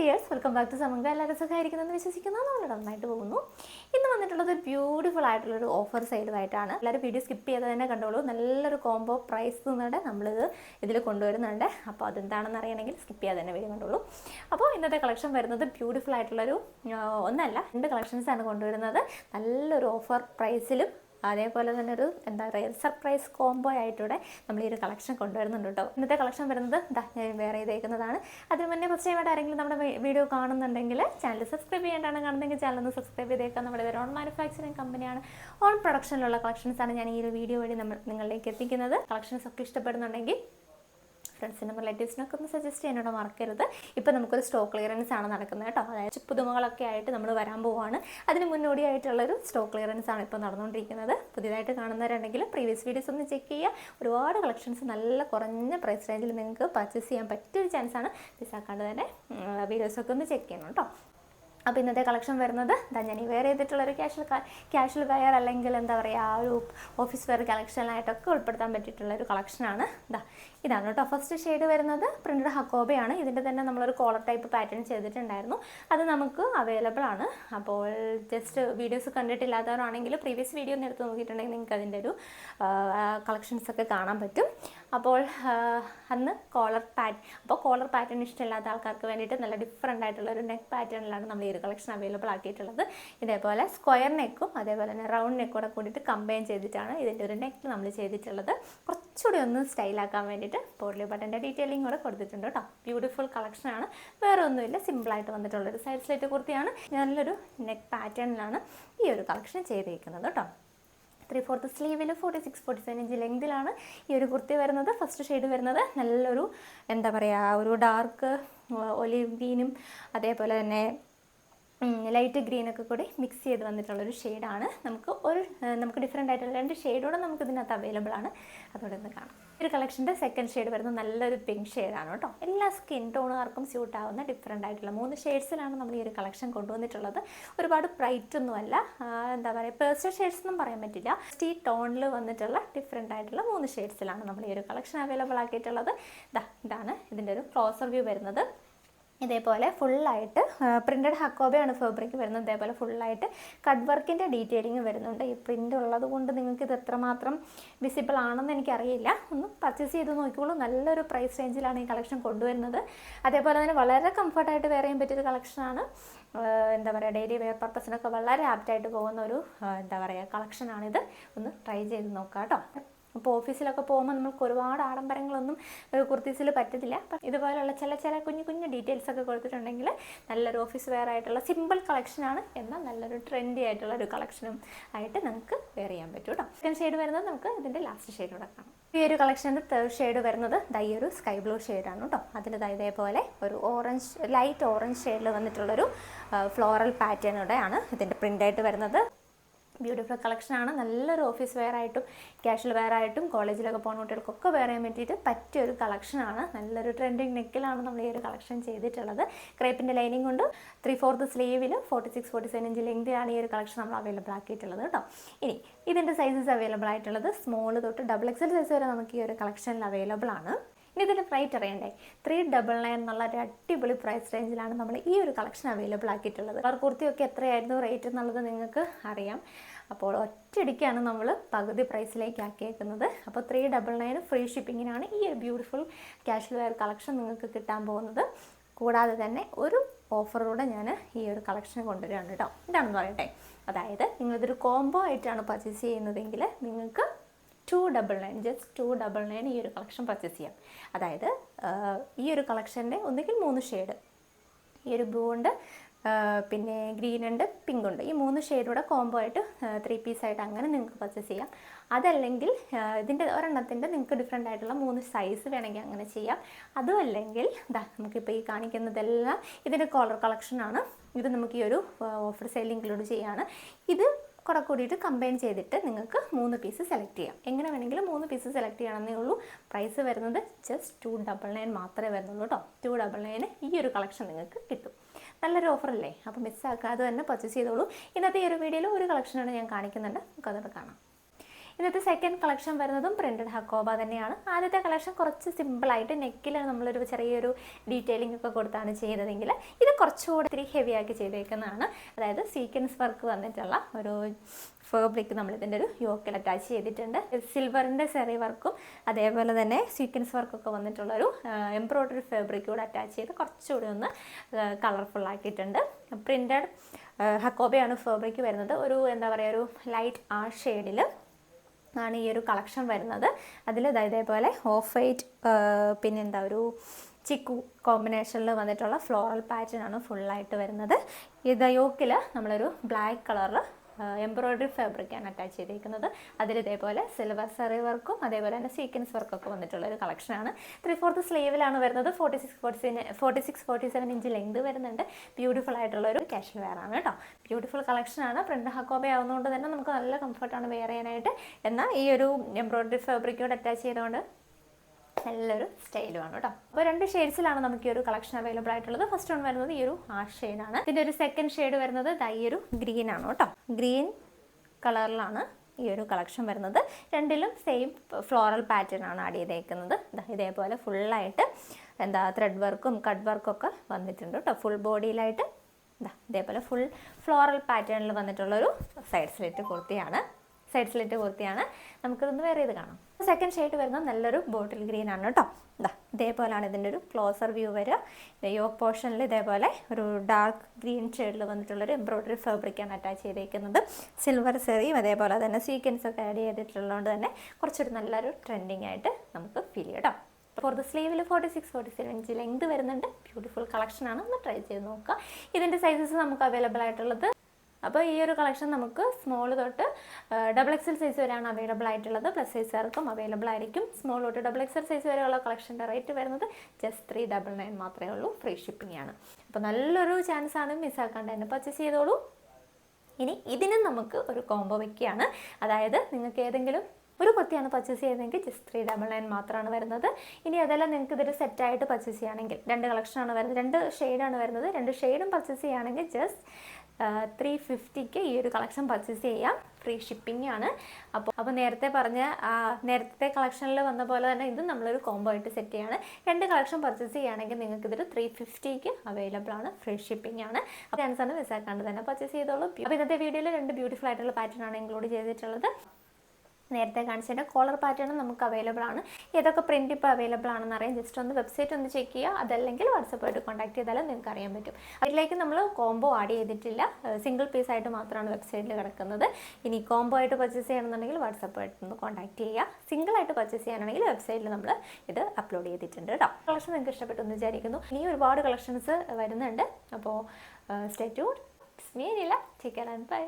Dears welcome back to സമങ്ക. എല്ലാവരും സുഖമായിരിക്കുന്നെന്ന് വിശ്വസിക്കുന്നു. നമ്മൾ നന്നായിട്ട് പോകുന്നു. ഇന്ന് വന്നിട്ടുള്ളത് ബ്യൂട്ടിഫുൾ ആയിട്ടുള്ളൊരു ഓഫർ സൈഡുമായിട്ടാണ് എല്ലാവരും വീഡിയോ സ്കിപ്പ് ചെയ്ത് തന്നെ കണ്ടോളൂ. നല്ലൊരു കോംബോ പ്രൈസ് നിന്നുകൊണ്ട് നമ്മളിത് ഇതിൽ കൊണ്ടുവരുന്നുണ്ട്. അപ്പോൾ അതെന്താണെന്ന് അറിയണമെങ്കിൽ സ്കിപ്പ് ചെയ്യാതെ തന്നെ വീഡിയോ കണ്ടോളൂ. അപ്പോൾ ഇന്നത്തെ കളക്ഷൻ വരുന്നത് ബ്യൂട്ടിഫുൾ ആയിട്ടുള്ളൊരു ഒന്നല്ല രണ്ട് കളക്ഷൻസാണ് കൊണ്ടുവരുന്നത്. നല്ലൊരു ഓഫർ പ്രൈസിലും അതേപോലെ തന്നെ ഒരു എന്താ പറയുക സർപ്രൈസ് കോംബോ ആയിട്ടൂടെ നമ്മൾ ഈ ഒരു കളക്ഷൻ കൊണ്ടുവരുന്നുണ്ട് കേട്ടോ ഇന്നത്തെ കളക്ഷൻ വരുന്നത് ഞാൻ വേറെ ചെയ്തേക്കുന്നതാണ്. അതിന് മുന്നേ ഫസ്റ്റ് ടൈമായിട്ട് ആരെങ്കിലും നമ്മുടെ വീഡിയോ കാണുന്നുണ്ടെങ്കിൽ ചാനൽ സബ്സ്ക്രൈബ് ചെയ്യേണ്ടതാണ് കാണുന്നെങ്കിൽ ചാനൽ ഒന്ന് സബ്സ്ക്രൈബ് ചെയ്തേക്കാം നമ്മുടെ ഓൺ മാനുഫാക്ചറിങ് കമ്പനിയാണ് ഓൺ പ്രൊഡക്ഷനിലുള്ള കളക്ഷൻസ് ആണ് ഞാൻ ഈ ഒരു വീഡിയോ വഴി നമ്മൾ നിങ്ങളിലേക്ക് എത്തിക്കുന്നത്. കളക്ഷൻസ് ഒക്കെ ഇഷ്ടപ്പെടുന്നുണ്ടെങ്കിൽ ഫ്രണ്ട്സിനും റിലേറ്റീവ്സിനൊക്കെ ഒന്ന് സജസ്റ്റ് ചെയ്യാനോട് മറക്കരുത്. ഇപ്പം നമുക്കൊരു സ്റ്റോക്ക് ക്ലിയറൻസ് ആണ് നടക്കുന്നത് കേട്ടോ. അതായത് പുതുമകളൊക്കെ ആയിട്ട് നമ്മൾ വരാൻ പോവുകയാണ് അതിന് മുന്നോടിയായിട്ടുള്ളൊരു സ്റ്റോക്ക് ക്ലിയറൻസ് ആണ് ഇപ്പോൾ നടന്നുകൊണ്ടിരിക്കുന്നത് പുതിയതായിട്ട് കാണുന്നവരുണ്ടെങ്കിൽ പ്രീവിയസ് വീഡിയോസ് ഒന്ന് ചെക്ക് ചെയ്യുക. ഒരുപാട് കളക്ഷൻസ് നല്ല കുറഞ്ഞ പ്രൈസ് റേഞ്ചിൽ നിങ്ങൾക്ക് പർച്ചേസ് ചെയ്യാൻ പറ്റിയൊരു ചാൻസാണ് മിസ്സാക്കാണ്ട് തന്നെ വീഡിയോസൊക്കെ ഒന്ന് ചെക്ക് ചെയ്യണം കേട്ടോ. അപ്പോൾ ഇന്നത്തെ കളക്ഷൻ വരുന്നത് ദാ ഞാൻ വെയർ ചെയ്തിട്ടുള്ളൊരു ക്യാഷ്വൽ ക്യാഷ്വൽ വെയർ അല്ലെങ്കിൽ എന്താ പറയുക ആ ഒരു ഓഫീസ് വെയർ കളക്ഷനായിട്ടൊക്കെ ഉൾപ്പെടുത്താൻ പറ്റിയിട്ടുള്ള ഒരു കളക്ഷനാണ് ഇതാ ഇതാണ് കേട്ടോ ഫസ്റ്റ് ഷെയ്ഡ് വരുന്നത് പ്രിന്റഡ് ഹക്കോബയാണ് ഇതിന്റെ തന്നെ നമ്മളൊരു കോളർ ടൈപ്പ് പാറ്റേൺ ചെയ്തിട്ടുണ്ടായിരുന്നു. അത് നമുക്ക് അവൈലബിൾ ആണ്. അപ്പോൾ ജസ്റ്റ് വീഡിയോസ് കണ്ടിട്ടില്ലാത്തവരാണെങ്കിൽ പ്രീവിയസ് വീഡിയോ ഒന്ന് എടുത്ത് നോക്കിയിട്ടുണ്ടെങ്കിൽ നിങ്ങൾക്ക് അതിന്റെ ഒരു കളക്ഷൻസ് ഒക്കെ കാണാൻ പറ്റും. അപ്പോൾ അന്ന് കോളർ പാറ്റ് അപ്പോൾ കോളർ പാറ്റേൺ ഇഷ്ടമില്ലാത്ത ആൾക്കാർക്ക് വേണ്ടിയിട്ട് നല്ല ഡിഫറെന്റ് ആയിട്ടുള്ള ഒരു നെക്ക് പാറ്റേണിലാണ് നമ്മൾ ഈ ഒരു കളക്ഷൻ അവൈലബിൾ ആക്കിയിട്ടുള്ളത്. ഇതേപോലെ സ്ക്വയർ നെക്കും അതേപോലെ തന്നെ റൗണ്ട് നെക്കൂടെ കൂടിയിട്ട് കമ്പൈൻ ചെയ്തിട്ടാണ് ഇതിന്റെ ഒരു നെക്ക് നമ്മൾ ചെയ്തിട്ടുള്ളത്. കുറച്ചുകൂടി ഒന്ന് സ്റ്റൈലാക്കാൻ വേണ്ടിയിട്ട് പോർലി ബട്ടന്റെ ഡീറ്റെയിലിംഗ് കൂടെ കൊടുത്തിട്ടുണ്ട് കേട്ടോ ബ്യൂട്ടിഫുൾ കളക്ഷനാണ് വേറെ ഒന്നുമില്ല സിമ്പിളായിട്ട് വന്നിട്ടുള്ളൊരു സൈഡ് സ്ലൈറ്റ് കുർത്തിയാണ്. നല്ലൊരു നെക്ക് പാറ്റേണിലാണ് ഈ ഒരു കളക്ഷൻ ചെയ്തിരിക്കുന്നത് കേട്ടോ three fourth സ്ലീവിൽ forty six forty seven inch ലെങ്തിലാണ് ഈ ഒരു കുർത്തി വരുന്നത്. ഫസ്റ്റ് ഷെയ്ഡ് വരുന്നത് നല്ലൊരു എന്താ പറയുക ഒരു ഡാർക്ക് ഒലിവ് ഗ്രീനും അതേപോലെ തന്നെ ലൈറ്റ് ഗ്രീനൊക്കെ കൂടി മിക്സ് ചെയ്ത് വന്നിട്ടുള്ളൊരു ഷെയ്ഡാണ് നമുക്ക് ഒരു നമുക്ക് ഡിഫറെന്റ് ആയിട്ടുള്ള രണ്ട് ഷെയ്ഡോടെ നമുക്ക് ഇതിനകത്ത് അവൈലബിൾ ആണ്. അതോടെ ഒന്ന് കാണാം. ഒരു കളക്ഷന്റെ സെക്കൻഡ് ഷെയ്ഡ് വരുന്നത് നല്ലൊരു പിങ്ക് ഷെയ്ഡാണ് കേട്ടോ. എല്ലാ സ്കിൻ ടോണുകാർക്കും സ്യൂട്ട് ആവുന്ന ഡിഫറെന്റ് ആയിട്ടുള്ള മൂന്ന് ഷെയ്ഡ്സിലാണ് നമ്മൾ ഈ ഒരു കളക്ഷൻ കൊണ്ടുവന്നിട്ടുള്ളത്. ഒരുപാട് ബ്രൈറ്റ് ഒന്നുമല്ല. എന്താ പറയുക പേഴ്സണൽ ഷെയ്ഡ്സ് ഒന്നും പറയാൻ പറ്റില്ല. സ്റ്റീ ടോണിൽ വന്നിട്ടുള്ള ഡിഫറെന്റ് ആയിട്ടുള്ള മൂന്ന് ഷെയ്ഡ്സിലാണ് നമ്മൾ ഈ ഒരു കളക്ഷൻ അവൈലബിൾ ആക്കിയിട്ടുള്ളത്. ദാ ഇതാണ് ഇതിന്റെ ഒരു ക്ലോസർ വ്യൂ വരുന്നത്. ഇതേപോലെ ഫുള്ളായിട്ട് പ്രിന്റഡ് ഹക്കോബയാണ് ഫാബ്രിക് വരുന്നത്. ഇതേപോലെ ഫുള്ളായിട്ട് കട്ട് വർക്കിന്റെ ഡീറ്റെയിലിംഗ് വരുന്നുണ്ട്. ഈ പ്രിന്റ് ഉള്ളത് കൊണ്ട് നിങ്ങൾക്ക് ഇത് എത്രമാത്രം വിസിബിൾ ആണെന്ന് എനിക്കറിയില്ല. ഒന്ന് പർച്ചേസ് ചെയ്ത് നോക്കിക്കോളൂ. നല്ലൊരു പ്രൈസ് റേഞ്ചിലാണ് ഈ കളക്ഷൻ കൊണ്ടുവരുന്നത്. അതേപോലെ തന്നെ വളരെ കംഫർട്ടായിട്ട് വെയർ ചെയ്യാൻ പറ്റിയൊരു കളക്ഷനാണ് എന്താ പറയുക ഡെയിലി വെയർ പർപ്പസിനൊക്കെ വളരെ ആപ്റ്റായിട്ട് പോകുന്ന ഒരു എന്താ പറയുക കളക്ഷനാണിത് ഒന്ന് ട്രൈ ചെയ്ത് നോക്കാം കേട്ടോ അപ്പോൾ ഓഫീസിലൊക്കെ പോകുമ്പോൾ നമുക്ക് ഒരുപാട് ആഡംബരങ്ങളൊന്നും കുർത്തീസിൽ പറ്റത്തില്ല. അപ്പം ഇതുപോലുള്ള ചില ചില കുഞ്ഞു കുഞ്ഞു ഡീറ്റെയിൽസ് ഒക്കെ കൊടുത്തിട്ടുണ്ടെങ്കിൽ നല്ലൊരു ഓഫീസ് വെയർ ആയിട്ടുള്ള സിമ്പിൾ കളക്ഷനാണ് എന്നാൽ നല്ലൊരു ട്രെൻഡി ആയിട്ടുള്ള ഒരു കളക്ഷനും ആയിട്ട് നമുക്ക് വെയർ ചെയ്യാൻ പറ്റും കേട്ടോ. സെക്കൻഡ് ഷെയ്ഡ് വരുന്നത് നമുക്ക് ഇതിന്റെ ലാസ്റ്റ് ഷെയ്ഡ് കൂടെ കാണാം. ഈ ഒരു കളക്ഷന്റെ തേർഡ് ഷെയ്ഡ് വരുന്നത് ദൈ ഒരു സ്കൈ ബ്ലൂ ഷെയ്ഡാണ് കേട്ടോ. അതിൽ ഇതേപോലെ ഒരു ഓറഞ്ച് ലൈറ്റ് ഓറഞ്ച് ഷെയ്ഡിൽ വന്നിട്ടുള്ളൊരു ഫ്ലോറൽ പാറ്റേണോടെയാണ് ഇതിന്റെ പ്രിന്റായിട്ട് വരുന്നത്. ബ്യൂട്ടിഫുൾ കളക്ഷനാണ്. നല്ലൊരു ഓഫീസ് വെയർ ആയിട്ടും ക്യാഷ്വൽ വെയർ ആയിട്ടും കോളേജിലൊക്കെ പോകുന്ന കുട്ടികൾക്കൊക്കെ വെയർ ചെയ്യാൻ പറ്റിയിട്ട് പറ്റിയ ഒരു കളക്ഷനാണ് നല്ലൊരു ട്രെൻഡിങ് നെക്കിലാണ് നമ്മൾ ഈ ഒരു കളക്ഷൻ ചെയ്തിട്ടുള്ളത്. ക്രേപ്പിന്റെ ലൈനിങ് കൊണ്ട് three fourth സ്ലീവിൽ forty six forty seven inch ലെങ്തിലാണ് ഈ ഒരു കളക്ഷൻ നമ്മൾ അവൈലബിൾ ആക്കിയിട്ടുള്ളത് കേട്ടോ. ഇനി ഇതിന്റെ സൈസസ് അവൈലബിൾ ആയിട്ടുള്ളത് സ്മോൾ തൊട്ട് ഡബിൾ എക്സൽ സൈസ് വരെ നമുക്ക് ഈ ഒരു കളക്ഷനിൽ അവൈലബിൾ ആണ്. ഇനി ഇതിന്റെ റേറ്റ് അറിയണ്ടേ? ത്രീ ഡബിൾ നയൻ എന്നുള്ള ഒരു അടിപൊളി പ്രൈസ് റേഞ്ചിലാണ് നമ്മൾ ഈ ഒരു കളക്ഷൻ അവൈലബിൾ ആക്കിയിട്ടുള്ളത്. അവർ കുർത്തിയൊക്കെ എത്രയായിരുന്നു? റേറ്റ് എന്നുള്ളത് നിങ്ങൾക്ക് അറിയാം. അപ്പോൾ ഒറ്റയടിക്കാണ് നമ്മൾ പകുതി പ്രൈസിലേക്ക് ആക്കിയേക്കുന്നത്. അപ്പോൾ ത്രീ ഡബിൾ നയൻ ഫ്രീ ഷിപ്പിങ്ങിനാണ് ഈ ഒരു ബ്യൂട്ടിഫുൾ ക്യാഷ്വൽ വെയർ കളക്ഷൻ നിങ്ങൾക്ക് കിട്ടാൻ പോകുന്നത്. കൂടാതെ തന്നെ ഒരു ഓഫറൂടെ ഞാൻ ഈ ഒരു കളക്ഷൻ കൊണ്ടുവരികയാണ് കേട്ടോ. എന്താണെന്ന് പറയട്ടെ. അതായത് നിങ്ങളിതൊരു കോംബോ ആയിട്ടാണ് പർച്ചേസ് ചെയ്യുന്നതെങ്കിൽ നിങ്ങൾക്ക് two double nine just two double nine ഈ ഒരു കളക്ഷൻ പർച്ചേസ് ചെയ്യാം. അതായത് ഈ ഒരു കളക്ഷന്റെ ഒന്നുകിൽ മൂന്ന് ഷെയ്ഡ് ഈ ഒരു ബ്ലൂ ഉണ്ട് പിന്നെ ഗ്രീൻ ഉണ്ട് പിങ്ക് ഉണ്ട്. ഈ മൂന്ന് ഷെയ്ഡൂടെ കോംബോ ആയിട്ട് ത്രീ പീസ് ആയിട്ട് അങ്ങനെ നിങ്ങൾക്ക് പർച്ചേസ് ചെയ്യാം. അതല്ലെങ്കിൽ ഇതിന്റെ ഒരെണ്ണത്തിന്റെ നിങ്ങൾക്ക് ഡിഫറെന്റ് ആയിട്ടുള്ള മൂന്ന് സൈസ് വേണമെങ്കിൽ അങ്ങനെ ചെയ്യാം. അതും അല്ലെങ്കിൽ ഇതാ നമുക്കിപ്പോൾ ഈ കാണിക്കുന്നതെല്ലാം ഇതിന്റെ കോളർ കളക്ഷനാണ് ഇത് നമുക്ക് ഈ ഒരു ഓഫർ സെയിൽ ഇൻക്ലൂഡ് ചെയ്യാണ്. ഇത് കുറെ കൂടിയിട്ട് കമ്പൈൻ ചെയ്തിട്ട് നിങ്ങൾക്ക് മൂന്ന് പീസ് സെലക്ട് ചെയ്യാം. എങ്ങനെ വേണമെങ്കിലും മൂന്ന് പീസ് സെലക്ട് ചെയ്യണമെന്നേ ഉള്ളൂ. പ്രൈസ് വരുന്നത് ജസ്റ്റ് ടു ഡബിൾ നയൻ മാത്രമേ വരുന്നുള്ളൂ കേട്ടോ ടു ഡബിൾ നയന് ഈ ഒരു കളക്ഷൻ നിങ്ങൾക്ക് കിട്ടും. നല്ലൊരു ഓഫർ അല്ലേ? അപ്പോൾ മിസ്സാക്കാതെ തന്നെ പർച്ചേസ് ചെയ്തോളൂ. ഇന്നത്തെ ഈ ഒരു വീഡിയോയിൽ ഒരു കളക്ഷനാണ് ഞാൻ കാണിക്കുന്നുണ്ട്. നമുക്കതോടെ കാണാം. ഇന്നത്തെ സെക്കൻഡ് കളക്ഷൻ വരുന്നതും പ്രിന്റഡ് ഹക്കോബ തന്നെയാണ്. ആദ്യത്തെ കളക്ഷൻ കുറച്ച് സിമ്പിളായിട്ട് നെക്കിൽ നമ്മളൊരു ചെറിയൊരു ഡീറ്റെയിലിംഗ് ഒക്കെ കൊടുത്താണ് ചെയ്തതെങ്കിൽ ഇത് കുറച്ചുകൂടെ ഇത്തിരി ഹെവി ആക്കി ചെയ്തേക്കുന്നതാണ്. അതായത് സീക്വൻസ് വർക്ക് വന്നിട്ടുള്ള ഒരു ഫേബ്രിക് നമ്മളിതിന്റെ ഒരു യോക്കിൽ അറ്റാച്ച് ചെയ്തിട്ടുണ്ട്. സിൽവറിന്റെ സെറി വർക്കും അതേപോലെ തന്നെ സീക്വൻസ് വർക്കൊക്കെ വന്നിട്ടുള്ളൊരു എംബ്രോയ്ഡറി ഫാബ്രിക് കൂടെ അറ്റാച്ച് ചെയ്ത് കുറച്ചുകൂടി ഒന്ന് കളർഫുൾ ആക്കിയിട്ടുണ്ട്. പ്രിന്റഡ് ഹക്കോബയാണ് ഫാബ്രിക് വരുന്നത്. ഒരു എന്താ പറയുക ഒരു ലൈറ്റ് ആ ഷെയ്ഡിൽ ആണ് ഈ ഒരു കളക്ഷൻ വരുന്നത്. അതിൽ ഇതേപോലെ ഓഫ് വൈറ്റ് പിന്നെന്താ ഒരു ചിക്കു കോമ്പിനേഷനിൽ വന്നിട്ടുള്ള ഫ്ലോറൽ പാറ്റേൺ ആണ് ഫുള്ളായിട്ട് വരുന്നത്. ഇത് യോക്കിൽ നമ്മളൊരു ബ്ലാക്ക് കളറിൽ എംബ്രോയ്ഡറി ഫാബ്രിക്കാണ് അറ്റാച്ച് ചെയ്തിരിക്കുന്നത് അതിൽ ഇതേപോലെ സിൽവർ സെറി വർക്കും അതേപോലെ തന്നെ സീക്വൻസ് വർക്കൊക്കെ വന്നിട്ടുള്ള ഒരു കളക്ഷനാണ് ത്രീ ഫോർത്ത് സ്ലീവിലാണ് വരുന്നത്. Forty six forty seven forty six forty seven inch length വരുന്നുണ്ട്. ബ്യൂട്ടിഫുൾ ആയിട്ടുള്ള ഒരു കാഷ്വൽ വെയർ ആണ് കേട്ടോ. ബ്യൂട്ടിഫുൾ കളക്ഷനാണ് പ്രിന്റ് ഹക്കോബ ആവുന്നതുകൊണ്ട് തന്നെ നമുക്ക് നല്ല കംഫർട്ടാണ് വെയർ ചെയ്യാനായിട്ട്. എന്നാൽ ഈ ഒരു എംബ്രോയ്ഡറി ഫാബ്രിക്കോട് അറ്റാച്ച് ചെയ്തുകൊണ്ട് നല്ലൊരു സ്റ്റൈലുമാണ് കേട്ടോ. അപ്പോൾ രണ്ട് ഷെയ്ഡ്സിലാണ് നമുക്ക് ഈ ഒരു കളക്ഷൻ അവൈലബിൾ ആയിട്ടുള്ളത്. ഫസ്റ്റ് വൺ വരുന്നത് ഈ ഒരു ആ ഷെയ്ഡാണ് ഇതിന്റെ ഒരു സെക്കൻഡ് ഷെയ്ഡ് വരുന്നത് ഈ ഒരു ഗ്രീൻ ആണ് കേട്ടോ. ഗ്രീൻ കളറിലാണ് ഈ ഒരു കളക്ഷൻ വരുന്നത്. രണ്ടിലും സെയിം ഫ്ലോറൽ പാറ്റേൺ ആണ് ആഡ് ചെയ്തേക്കുന്നത്. ഇതേപോലെ ഫുള്ളായിട്ട് എന്താ ത്രെഡ് വർക്കും കട്ട് വർക്കും ഒക്കെ വന്നിട്ടുണ്ട് കേട്ടോ. ഫുൾ ബോഡിയിലായിട്ട് ഇതാ ഇതേപോലെ ഫുൾ ഫ്ലോറൽ പാറ്റേണിൽ വന്നിട്ടുള്ളൊരു സൈഡ് സ്ലിറ്റ് കുർത്തിയാണ്. സൈഡ് സ്ലിറ്റ് കുർത്തിയാണ്. നമുക്കിതൊന്ന് വേറെ ഇത് കാണാം. സെക്കൻഡ് ഷെയ്ഡ് വരുന്നത് നല്ലൊരു ബോട്ടിൽ ഗ്രീൻ ആണ് കേട്ടോ. ഇതാ ഇതേപോലെയാണ് ഇതിന്റെ ഒരു ക്ലോസർ വ്യൂ വരിക. യോക്ക് പോർഷനിൽ ഇതേപോലെ ഒരു ഡാർക്ക് ഗ്രീൻ ഷെയ്ഡിൽ വന്നിട്ടുള്ളൊരു എംബ്രോയ്ഡറി ഫാബ്രിക്കാണ് അറ്റാച്ച് ചെയ്തേക്കുന്നത്. സിൽവർ സെറിയും അതേപോലെ തന്നെ സീക്വൻസ് ഒക്കെ ആഡ് ചെയ്തിട്ടുള്ളതുകൊണ്ട് തന്നെ കുറച്ചൊരു നല്ലൊരു ട്രെൻഡിങ് ആയിട്ട് നമുക്ക് ഫീൽ ചെയ്യാം കേട്ടോ. For the സ്ലീവിൽ forty six forty seven inch length വരുന്നുണ്ട് ബ്യൂട്ടിഫുൾ കളക്ഷനാണ് ഒന്ന് ട്രൈ ചെയ്ത് നോക്കുക. ഇതിന്റെ സൈസസ് നമുക്ക് അവൈലബിൾ ആയിട്ടുള്ളത് അപ്പോൾ ഈ ഒരു കളക്ഷൻ നമുക്ക് സ്മോൾ തൊട്ട് ഡബിൾ എക്സൽ സൈസ് വരെയാണ് അവൈലബിൾ ആയിട്ടുള്ളത്. പ്ലസ് സൈസുകാർക്കും അവൈലബിൾ ആയിരിക്കും. സ്മോൾ തൊട്ട് ഡബിൾ എക്സൽ സൈസ് വരെയുള്ള കളക്ഷന്റെ റേറ്റ് വരുന്നത് ജസ്റ്റ് ത്രീ ഡബിൾ നയൻ മാത്രമേ ഉള്ളൂ. ഫ്രീ ഷിപ്പിംഗ് ആണ്. അപ്പോൾ നല്ലൊരു ചാൻസ് ആണ് മിസ്സാക്കാണ്ട് തന്നെ പർച്ചേസ് ചെയ്തോളൂ. ഇനി ഇതിനും നമുക്ക് ഒരു കോംബോ വയ്ക്കുകയാണ് അതായത് നിങ്ങൾക്ക് ഏതെങ്കിലും ഒരു കുത്തിയാണ് പർച്ചേസ് ചെയ്യുന്നതെങ്കിൽ ജസ്റ്റ് ത്രീ ഡബിൾ നയൻ മാത്രമാണ് വരുന്നത്. ഇനി അതെല്ലാം നിങ്ങൾക്ക് ഇതൊരു സെറ്റായിട്ട് പർച്ചേസ് ചെയ്യുകയാണെങ്കിൽ രണ്ട് കളക്ഷനാണ് വരുന്നത്. രണ്ട് ഷെയ്ഡാണ് വരുന്നത്. രണ്ട് ഷെയ്ഡും പർച്ചേസ് ചെയ്യുകയാണെങ്കിൽ ജസ്റ്റ് ത്രീ ഫിഫ്റ്റിക്ക് ഈ ഒരു കളക്ഷൻ പർച്ചേസ് ചെയ്യാം. ഫ്രീ ഷിപ്പിംഗ് ആണ്. അപ്പോൾ അപ്പോൾ നേരത്തെ പറഞ്ഞ നേരത്തെ കളക്ഷനിൽ വന്ന പോലെ തന്നെ ഇത് നമ്മളൊരു കോംബോ ആയിട്ട് സെറ്റ് ചെയ്യാണ്. രണ്ട് കളക്ഷൻ പർച്ചേസ് ചെയ്യുകയാണെങ്കിൽ നിങ്ങൾക്ക് ഇതൊരു ത്രീ ഫിഫ്റ്റിക്ക് അവൈലബിൾ ആണ്. ഫ്രീ ഷിപ്പിംഗ് ആണ്. അപ്പോൾ ചാൻസാണ് മിസ്സാക്കാണ്ട് തന്നെ പർച്ചേസ് ചെയ്തോളൂ. അപ്പോൾ ഇന്നത്തെ വീഡിയോയിൽ രണ്ട് ബ്യൂട്ടിഫുൾ ആയിട്ടുള്ള പാറ്റേൺ ആണ് ഇൻക്ലൂഡ് ചെയ്തിട്ടുള്ളത്. നേരത്തെ കാണിച്ചതിന്റെ കോളർ പാറ്റേൺ നമുക്ക് അവൈലബിൾ ആണ്. ഏതൊക്കെ പ്രിന്റ് ഇപ്പോൾ അവൈലബിൾ ആണെന്ന് അറിയാം. ജസ്റ്റ് ഒന്ന് വെബ്സൈറ്റ് ഒന്ന് ചെക്ക് ചെയ്യുക. അതല്ലെങ്കിൽ വാട്സപ്പായിട്ട് കോൺടാക്ട് ചെയ്താലും നിങ്ങൾക്ക് അറിയാൻ പറ്റും. അതിലേക്ക് നമ്മൾ കോംബോ ആഡ് ചെയ്തിട്ടില്ല. സിംഗിൾ പീസ് ആയിട്ട് മാത്രമാണ് വെബ്സൈറ്റിൽ കിടക്കുന്നത്. ഇനി കോംബോ ആയിട്ട് പർച്ചേസ് ചെയ്യണമെന്നുണ്ടെങ്കിൽ വാട്സപ്പായിട്ട് ഒന്ന് കോൺടാക്ട് ചെയ്യുക. സിംഗിൾ ആയിട്ട് പർച്ചേസ് ചെയ്യാനാണെങ്കിൽ വെബ്സൈറ്റിൽ നമ്മൾ ഇത് അപ്ലോഡ് ചെയ്തിട്ടുണ്ട് കേട്ടോ കളക്ഷൻ നിങ്ങൾക്ക് ഇഷ്ടപ്പെട്ടു എന്ന് വിചാരിക്കുന്നു. ഇനി ഒരുപാട് കളക്ഷൻസ് വരുന്നുണ്ട്. അപ്പോൾ സ്റ്റേ ട്യൂൺ മീനില്ല ചിക്കൻ ആൻഡ് ബൈ